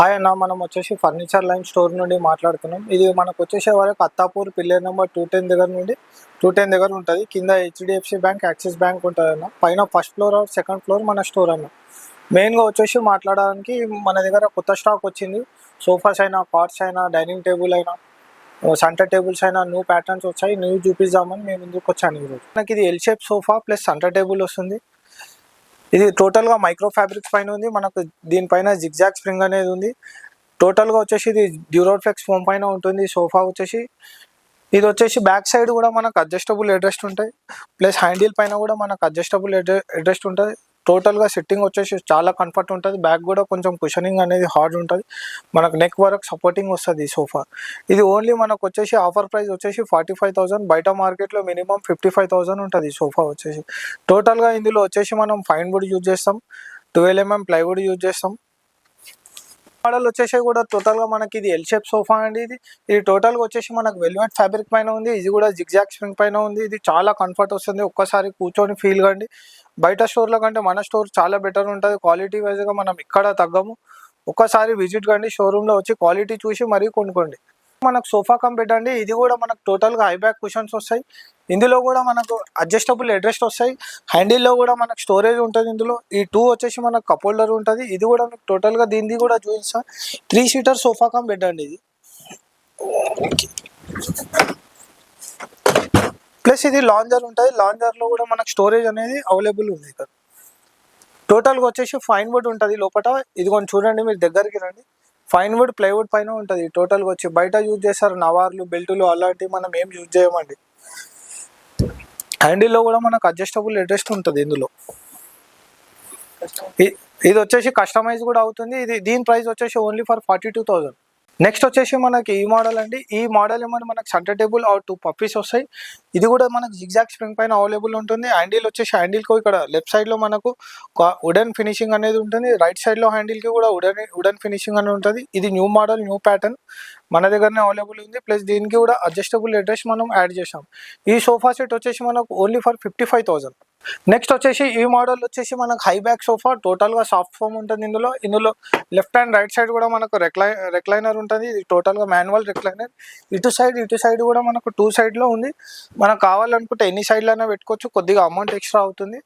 Hi అన్న మనం వచ్చేసి ఫర్నిచర్ లైన్ స్టోర్ నుండి మాట్లాడుతున్నాం. ఇది మనకు వచ్చేసే వరకు Attapur pillar number two ten దగ్గర నుండి టూ టెన్ దగ్గర ఉంటుంది. కింద హెచ్డిఎఫ్సి బ్యాంక్ యాక్సిస్ బ్యాంక్ ఉంటుంది అన్న. పైన first floor or second floor మన స్టోర్ అన్న. మెయిన్గా వచ్చేసి మాట్లాడడానికి మన దగ్గర కొత్త స్టాక్ వచ్చింది. సోఫాస్ అయినా కార్డ్స్ అయినా డైనింగ్ టేబుల్ అయినా సెంటర్ టేబుల్స్ అయినా న్యూ ప్యాటర్న్స్ వచ్చాయి. న్యూ చూపిద్దామని మేము ముందుకు వచ్చాను ఈరోజు. మనకి ఇది L shape sofa plus centre table వస్తుంది. ఇది టోటల్గా మైక్రో ఫ్యాబ్రిక్స్ పైన ఉంది. మనకు దీనిపైన జిగ్జాగ్ స్ప్రింగ్ అనేది ఉంది. టోటల్గా వచ్చేసి ఇది డ్యూరోఫ్లెక్స్ ఫోమ్ పైన ఉంటుంది. సోఫా వచ్చేసి ఇది వచ్చేసి బ్యాక్ సైడ్ కూడా మనకు అడ్జస్టబుల్ అడ్రస్ట్ ఉంటాయి. ప్లస్ హ్యాండిల్ పైన కూడా మనకు అడ్జస్టబుల్ అడ్రస్ట్ ఉంటుంది. టోటల్గా సిట్టింగ్ వచ్చేసి చాలా కంఫర్ట్ ఉంటుంది. బ్యాక్ కూడా కొంచెం కుషనింగ్ అనేది హార్డ్ ఉంటుంది. మనకు నెక్ వరకు సపోర్టింగ్ వస్తుంది ఈ సోఫా ఇది ఓన్లీ మనకు వచ్చేసి ఆఫర్ ప్రైస్ వచ్చేసి ఫార్టీ ఫైవ్ థౌసండ్ బయట మార్కెట్లో మినిమం ఫిఫ్టీ ఫైవ్ థౌసండ్ ఉంటుంది ఈ సోఫా వచ్చేసి. టోటల్గా ఇందులో వచ్చేసి మనం ఫైన్ వుడ్ యూజ్ చేస్తాం. ట్వెల్వ్ ఎంఎం ప్లైవుడ్ యూజ్ చేస్తాం. మోడల్ వచ్చేసి కూడా టోటల్గా మనకి ఇది ఎల్ షేప్ సోఫా అండి ఇది. ఇది టోటల్గా వచ్చేసి మనకు వెల్వెట్ ఫ్యాబ్రిక్ పైన ఉంది. ఇది కూడా జిగ్జాక్ స్ప్రింగ్ పైన ఉంది. ఇది చాలా కంఫర్ట్ వస్తుంది. ఒక్కసారి కూర్చొని ఫీల్ కండి. బయట స్టోర్ల కంటే మన స్టోర్ చాలా బెటర్ ఉంటుంది. క్వాలిటీ వైజ్గా మనం ఇక్కడ తగ్గము. ఒక్కసారి విజిట్ కండి. షోరూంలో వచ్చి క్వాలిటీ చూసి మరీ కొనుక్కోండి. మనకు సోఫా కమ్ బెడ్ అండి ఇది కూడా మనకు టోటల్గా హై బ్యాక్ కుషన్స్ వస్తాయి. ఇందులో కూడా మనకు అడ్జస్టబుల్ అడ్రస్ట్ వస్తాయి. హ్యాండిల్లో కూడా మనకు స్టోరేజ్ ఉంటుంది ఇందులో. ఈ టూ వచ్చేసి మనకు కప్ హోల్డర్ ఉంటుంది. ఇది కూడా మీకు టోటల్గా దీనిది కూడా చూపిస్తా. Three seater sofa come bed అండి ఇది. ప్లస్ ఇది లాంజర్ ఉంటుంది లాంజర్లో కూడా మనకు స్టోరేజ్ అనేది అవైలబుల్ ఉంది ఇక్కడ. టోటల్గా వచ్చేసి ఫైన్ బోర్డ్ ఉంటుంది లోపల ఇది కొంచెం చూడండి మీరు దగ్గరికి రండి. ఫైన్ వుడ్ ప్లైవుడ్ పైన ఉంటుంది. టోటల్గా వచ్చి బయట యూజ్ చేస్తారు నవార్లు బెల్టులు అలాంటివి మనం ఏం యూజ్ చేయమండి. హ్యాండిల్లో కూడా మనకు అడ్జస్టబుల్ అడ్జస్ట్ ఉంటుంది ఇందులో. ఇది వచ్చేసి కస్టమైజ్ కూడా అవుతుంది. ఇది దీని ప్రైస్ వచ్చేసి only for forty two thousand next వచ్చేసి మనకి ఈ మోడల్ అండి. ఈ మోడల్ ఏమో మనకి centre table or two puffies వస్తాయి. ఇది కూడా మనకు జిగ్జాగ్ స్ప్రింగ్ పైన అవైలబుల్ ఉంటుంది. హ్యాండిల్ వచ్చేసి హ్యాండిల్కి ఇక్కడ లెఫ్ట్ సైడ్లో మనకు వుడెన్ ఫినిషింగ్ అనేది ఉంటుంది. రైట్ సైడ్లో హ్యాండిల్కి కూడా వుడెన్ వుడెన్ ఫినిషింగ్ అనేది ఉంటుంది. ఇది న్యూ మోడల్ న్యూ ప్యాటర్న్ మన దగ్గరనే అవైలబుల్ ఉంది. ప్లస్ దీనికి కూడా అడ్జస్టబుల్ అడ్రస్ మనం యాడ్ చేసాం ఈ సోఫా సెట్ వచ్చేసి మనకు only for fifty five thousand next వచ్చేసి ఈ మోడల్ వచ్చేసి మనకు హై బ్యాక్ సోఫా టోటల్గా సాఫ్ట్ ఫోమ్ ఉంటుంది ఇందులో. ఇందులో లెఫ్ట్ అండ్ రైట్ సైడ్ కూడా మనకు రెక్లై రెక్లైనర్ ఉంటుంది. ఇది టోటల్గా మాన్యువల్ రెక్లైనర్ ఇటు సైడ్ ఇటు సైడ్ కూడా మనకు టూ సైడ్లో ఉంది. మనకు కావాలనుకుంటే ఎన్ని సైడ్లైనా అయినా పెట్టుకోవచ్చు. కొద్దిగా అమౌంట్ ఎక్స్ట్రా అవుతుంది.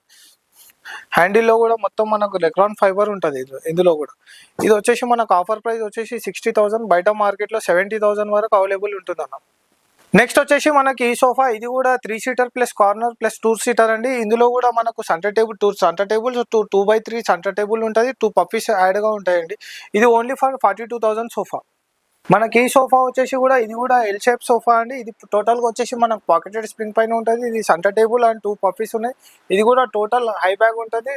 హ్యాండిల్లో కూడా మొత్తం మనకు లెక్రాన్ ఫైబర్ ఉంటుంది ఇందులో కూడా. ఇది వచ్చేసి మనకు ఆఫర్ ప్రైస్ వచ్చేసి సిక్స్టీ థౌసండ్ బయట మార్కెట్లో సెవెంటీ థౌసండ్ వరకు అవైలబుల్ ఉంటుంది అన్న నెక్స్ట్ వచ్చేసి మనకి ఈ సోఫా ఇది కూడా three seater plus corner plus two seater అండి. ఇందులో కూడా మనకు centre table two centre table two two by three centre table ఉంటుంది. టూ పప్పీస్ యాడ్గా ఉంటాయండి. ఇది only for forty two thousand sofa మనకి ఈ సోఫా వచ్చేసి కూడా ఇది కూడా ఎల్ షేప్ సోఫా అండి. ఇది టోటల్గా వచ్చేసి మనకు పాకెటెడ్ స్ప్రింగ్ పైన ఉంటుంది. ఇది centre table and two puffies ఉన్నాయి. ఇది కూడా టోటల్ హై బ్యాగ్ ఉంటుంది.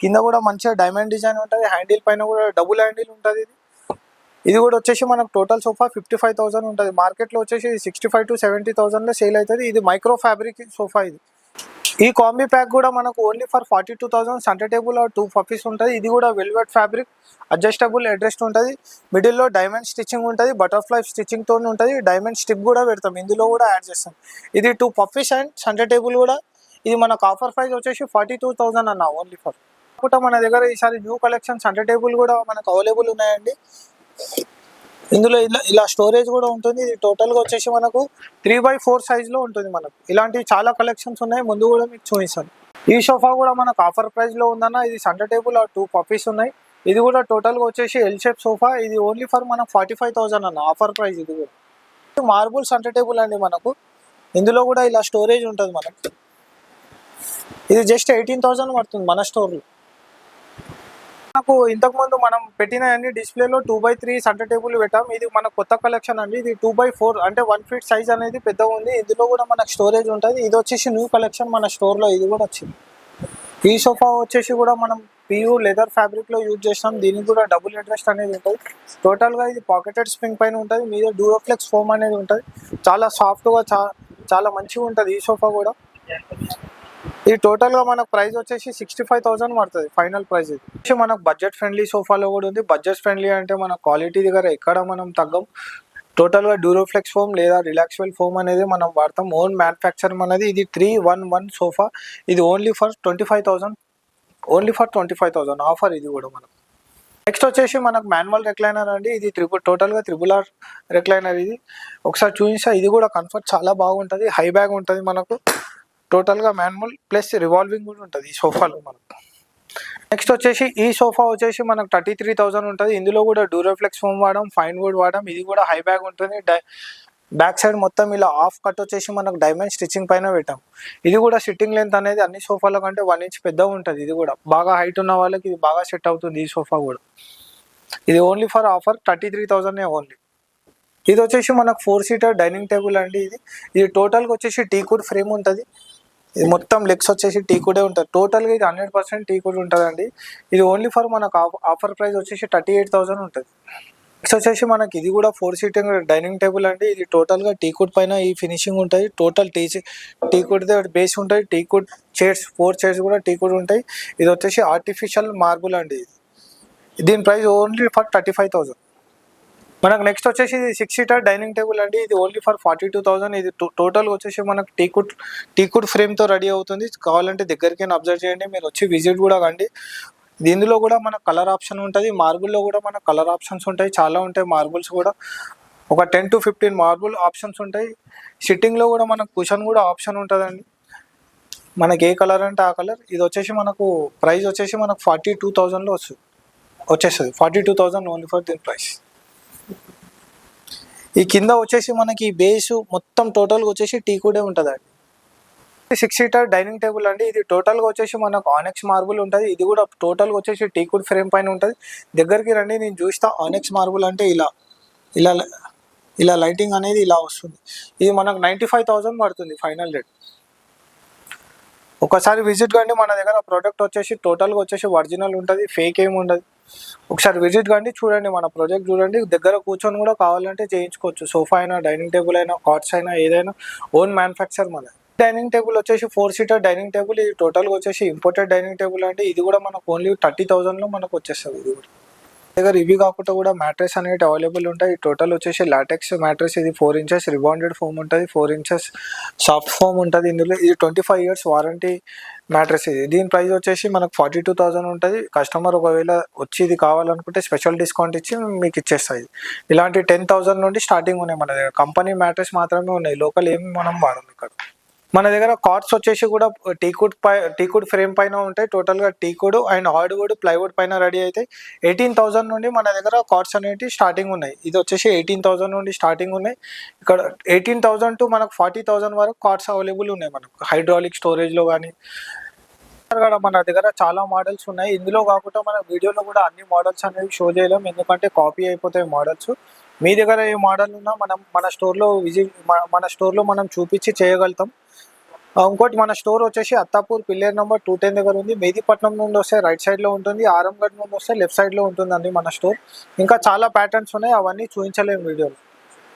కింద కూడా మంచిగా డైమండ్ డిజైన్ ఉంటుంది. హ్యాండిల్ పైన కూడా డబుల్ హ్యాండిల్ ఉంటుంది ఇది. ఇది కూడా వచ్చేసి మనకు total sofa fifty five thousand ఉంటుంది. మార్కెట్లో వచ్చేసి సిక్స్టీ ఫైవ్ టు సెవెంటీ థౌసండ్లో సేల్ అవుతుంది. ఇది మైక్రో ఫ్యాబ్రిక్ సోఫా ఇది. ఈ కాంబీ ప్యాక్ కూడా మనకు only for forty two thousand centre table two puffies ఉంటుంది. ఇది కూడా వెల్వెట్ ఫ్యాబ్రిక్ అడ్జస్టబుల్ అడ్రస్ట్ ఉంటుంది. మిడిల్లో డైమండ్ స్టిచ్చింగ్ ఉంటుంది. బటర్ఫ్లై స్టిచ్చింగ్తో ఉంటుంది. డైమండ్ స్టిప్ కూడా పెడతాం. ఇందులో కూడా యాడ్ చేస్తాం. ఇది two puffies and centre table కూడా. ఇది మనకు ఆఫర్ ప్రైస్ వచ్చేసి ఫార్టీ టూ థౌసండ్ అన్న ఓన్లీ ఫర్ కాకుండా మన దగ్గర ఈసారి న్యూ కలెక్షన్ సెంటర్ టేబుల్ కూడా మనకు అవైలబుల్ ఉన్నాయండి. ఇందులో ఇలా ఇలా స్టోరేజ్ కూడా ఉంటుంది. ఇది టోటల్గా వచ్చేసి మనకు త్రీ బై ఫోర్ సైజ్లో ఉంటుంది మనకు. ఇలాంటివి చాలా కలెక్షన్స్ ఉన్నాయి. ముందు కూడా మీకు చూపిస్తాను. ఈ సోఫా కూడా మనకు ఆఫర్ ప్రైస్లో ఉందన్న ఇది సెంటర్ టేబుల్ టూ పఫీస్ ఉన్నాయి. ఇది కూడా టోటల్గా వచ్చేసి ఎల్ షేప్ సోఫా ఇది ఓన్లీ ఫర్ మనకు ఫార్టీ ఫైవ్ థౌసండ్ అన్న ఆఫర్ ప్రైస్ ఇది కూడా. మార్బుల్ సెంటర్ టేబుల్ అండి మనకు. ఇందులో కూడా ఇలా స్టోరేజ్ ఉంటుంది మనకు. ఇది జస్ట్ ఎయిటీన్ థౌసండ్ పడుతుంది మన స్టోర్లో మనకు ఇంతకు ముందు మనం పెట్టిన అన్ని డిస్ప్లేలో two by three centre table పెట్టాం. ఇది మన కొత్త కలెక్షన్ అండి. ఇది టూ బై ఫోర్ అంటే వన్ ఫీట్ సైజ్ అనేది పెద్దగా ఉంది. ఇందులో కూడా మనకు స్టోరేజ్ ఉంటుంది. ఇది వచ్చేసి న్యూ కలెక్షన్ మన స్టోర్లో ఇది కూడా వచ్చింది. ఈ సోఫా వచ్చేసి కూడా మనం పియూ లెదర్ ఫ్యాబ్రిక్లో యూజ్ చేస్తాం. దీనికి కూడా డబుల్ ఇంట్రెస్ట్ అనేది ఉంటుంది. టోటల్గా ఇది పాకెటెడ్ స్ప్రింగ్ పైన ఉంటుంది. మీద డూరోఫ్లెక్స్ ఫోమ్ అనేది ఉంటుంది. చాలా సాఫ్ట్గా చా- చాలా మంచిగా ఉంటుంది ఈ సోఫా కూడా. ఈ టోటల్గా మనకు ప్రైస్ వచ్చేసి సిక్స్టీ ఫైవ్ థౌసండ్ పడుతుంది ఫైనల్ ప్రైస్ ఇది. మనకు బడ్జెట్ ఫ్రెండ్లీ సోఫాలో కూడా ఉంది. బడ్జెట్ ఫ్రెండ్లీ అంటే మన క్వాలిటీ దగ్గర ఎక్కడ మనం తగ్గం. టోటల్గా డ్యూరోఫ్లెక్స్ ఫోమ్ లేదా రిలాక్స్వెల్ ఫోమ్ అనేది మనం వాడతాం. ఓన్ మ్యానుఫ్యాక్చర్ అనేది ఇది త్రీ వన్ వన్ సోఫా ఇది only for twenty five thousand only for twenty five thousand offer ఇది కూడా మనం నెక్స్ట్ వచ్చేసి మనకు మాన్యువల్ రెక్లైనర్ అండి. ఇది త్రిబుల్ టోటల్గా త్రిబుల్ ఆర్ రెక్లైనర్ ఇది. ఒకసారి చూపిస్తా. ఇది కూడా కంఫర్ట్ చాలా బాగుంటుంది. హై బ్యాగ్ ఉంటుంది మనకు. టోటల్గా మాన్యువల్ ప్లస్ రివాల్వింగ్ కూడా ఉంటుంది ఈ సోఫాలో మనకు నెక్స్ట్ వచ్చేసి ఈ సోఫా వచ్చేసి మనకు థర్టీ త్రీ థౌసండ్ ఉంటుంది. ఇందులో కూడా డ్యూరోఫ్లెక్స్ ఫోమ్ వాడడం ఫైన్ వుడ్ వాడడం ఇది కూడా హై బ్యాగ్ ఉంటుంది. డై- బ్యాక్ సైడ్ మొత్తం ఇలా ఆఫ్ కట్ వచ్చేసి మనకు డైమండ్ స్టిచ్చింగ్ పైన పెట్టాం. ఇది కూడా సిట్టింగ్ లెంత్ అనేది అన్ని సోఫాల కంటే వన్ ఇంచ్ పెద్దగా ఉంటుంది ఇది కూడా. బాగా హైట్ ఉన్న వాళ్ళకి ఇది బాగా సెట్ అవుతుంది ఈ సోఫా కూడా. ఇది only for offer thirty three thousand only ఇది వచ్చేసి మనకు ఫోర్ సీటర్ డైనింగ్ టేబుల్ అండి ఇది. ఇది టోటల్గా వచ్చేసి టీ కుడ్ ఫ్రేమ్ ఉంటుంది. ఇది మొత్తం లెగ్స్ వచ్చేసి టీ కుడే ఉంటుంది. టోటల్గా ఇది హండ్రెడ్ పర్సెంట్ టీ కుడ్ ఉంటుందండి. ఇది ఓన్లీ ఫర్ మనకు ఆఫర్ ప్రైస్ వచ్చేసి థర్టీ ఎయిట్ థౌసండ్ ఉంటుంది. నెక్స్ట్ వచ్చేసి మనకి ఇది కూడా ఫోర్ సీటింగ్ డైనింగ్ టేబుల్ అండి. ఇది టోటల్గా టీ కుడ్ పైన ఈ ఫినిషింగ్ ఉంటుంది. Total teak teak wood base ఉంటుంది. Teak wood chairs four chairs కూడా టీ కుడ్ ఉంటాయి. ఇది వచ్చేసి ఆర్టిఫిషియల్ మార్బుల్ అండి ఇది. దీని price only for thirty five thousand మనకు నెక్స్ట్ వచ్చేసి ఇది సిక్స్ సీటర్ డైనింగ్ టేబుల్ అండి. ఇది only for forty two thousand ఇది టోటల్ వచ్చేసి మనకు టీకుడ్ టీకుడ్ ఫ్రేమ్తో రెడీ అవుతుంది. కావాలంటే దగ్గరికి అబ్జర్వ్ చేయండి. మీరు వచ్చి విజిట్ కూడా కండి. దీనిలో కూడా మన కలర్ ఆప్షన్ ఉంటుంది. మార్బుల్లో కూడా మనకు కలర్ ఆప్షన్స్ ఉంటాయి. చాలా ఉంటాయి మార్బుల్స్ కూడా. ఒక ten to fifteen marble options ఉంటాయి. సిట్టింగ్లో కూడా మనకు కుషన్ కూడా ఆప్షన్ ఉంటుందండి. మనకి ఏ కలర్ అంటే ఆ కలర్ ఇది వచ్చేసి మనకు ప్రైస్ వచ్చేసి మనకు ఫార్టీ టూ థౌజండ్లో వస్తుంది వచ్చేస్తుంది. Forty two thousand only for దీని ప్రైస్ ఈ కింద వచ్చేసి మనకి బేస్ మొత్తం టోటల్గా వచ్చేసి టీ కూడా ఉంటుందండి. సిక్స్ సీటర్ డైనింగ్ టేబుల్ అండి. ఇది టోటల్గా వచ్చేసి మనకు ఆనెక్స్ మార్బుల్ ఉంటుంది. ఇది కూడా టోటల్గా వచ్చేసి టీకుడ్ ఫ్రేమ్ పైన ఉంటుంది. దగ్గరికి రండి నేను చూస్తా. ఆనెక్స్ మార్బుల్ అంటే ఇలా ఇలా ఇలా లైటింగ్ అనేది ఇలా వస్తుంది. ఇది మనకు నైంటీ ఫైవ్ థౌజండ్ పడుతుంది ఫైనల్ రేట్ ఒకసారి విజిట్ కండి మన దగ్గర ప్రోడక్ట్ వచ్చేసి టోటల్గా వచ్చేసి ఒరిజినల్ ఉంటుంది ఫేక్ ఏమి ఉండదు. ఒకసారి విజిట్ కండి చూడండి మన ప్రాజెక్ట్ చూడండి. దగ్గర కూర్చొని కూడా కావాలంటే చేయించుకోవచ్చు. సోఫా అయినా డైనింగ్ టేబుల్ అయినా కాట్స్ అయినా ఏదైనా ఓన్ మ్యానుఫ్యాక్చర్ మన. డైనింగ్ టేబుల్ వచ్చేసి ఫోర్ సీటర్ డైనింగ్ టేబుల్ ఇది టోటల్గా వచ్చేసి ఇంపోర్టెడ్ డైనింగ్ టేబుల్ అంటే ఇది కూడా మనకు ఓన్లీ థర్టీ థౌజండ్లో మనకు వచ్చేస్తుంది. ఇది కూడా. దగ్గర ఇవి కాకుండా కూడా మ్యాట్రెస్ అనేవి అవైలబుల్ ఉంటాయి. టోటల్ వచ్చేసి లాటెక్స్ మ్యాట్రెస్ ఇది ఫోర్ ఇంచెస్ రిబాండెడ్ ఫోమ్ ఉంటుంది. ఫోర్ ఇంచెస్ సాఫ్ట్ ఫోమ్ ఉంటుంది. ఇందులో ఇది twenty five years warranty mattress ఇది. దీని ప్రైస్ వచ్చేసి మనకు ఫార్టీ టూ థౌసండ్ ఉంటుంది. కస్టమర్ ఒకవేళ వచ్చి ఇది కావాలనుకుంటే స్పెషల్ డిస్కౌంట్ ఇచ్చి మీకు ఇచ్చేస్తాయి. ఇలాంటి టెన్ థౌసండ్ నుండి స్టార్టింగ్ ఉన్నాయి మన దగ్గర. కంపెనీ మ్యాట్రెస్ మాత్రమే ఉన్నాయి. లోకల్ ఏమి మనం వాడము ఇక్కడ. మన దగ్గర కార్డ్స్ వచ్చేసి కూడా టీకుడ్ పై టీకుడ్ ఫ్రేమ్ పైన ఉంటాయి. టోటల్గా టీకుడ్ అండ్ హార్డ్వుడ్ ప్లైవుడ్ పైన రెడీ అయితే ఎయిటీన్ థౌసండ్ నుండి మన దగ్గర కార్డ్స్ అనేవి స్టార్టింగ్ ఉన్నాయి. ఇది వచ్చేసి ఎయిటీన్ థౌసండ్ నుండి స్టార్టింగ్ ఉన్నాయి. ఇక్కడ ఎయిటీన్ థౌసండ్ టు మనకు ఫార్టీ థౌసండ్ వరకు కార్డ్స్ అవైలబుల్ ఉన్నాయి మనకు. హైడ్రాలిక్ స్టోరేజ్లో కానీ కూడా మన దగ్గర చాలా మోడల్స్ ఉన్నాయి. ఇందులో కాకుండా మన వీడియోలో కూడా అన్ని మోడల్స్ అనేవి షో చేయలేం. ఎందుకంటే కాపీ అయిపోతాయి మోడల్స్ మీ దగ్గర ఏ మోడల్ ఉన్నా మనం మన స్టోర్లో విజిట్ మన స్టోర్లో మనం చూపించి చేయగలుగుతాం. ఇంకోటి మన స్టోర్ వచ్చేసి Attapur pillar number two ten దగ్గర ఉంది. మెహదీపట్నం నుండి వస్తే రైట్ సైడ్లో ఉంటుంది. ఆరంగఢ్ నుండి వస్తే లెఫ్ట్ సైడ్లో ఉంటుందండి మన స్టోర్. ఇంకా చాలా ప్యాటర్న్స్ ఉన్నాయి. అవన్నీ చూపించలేము వీడియోలో.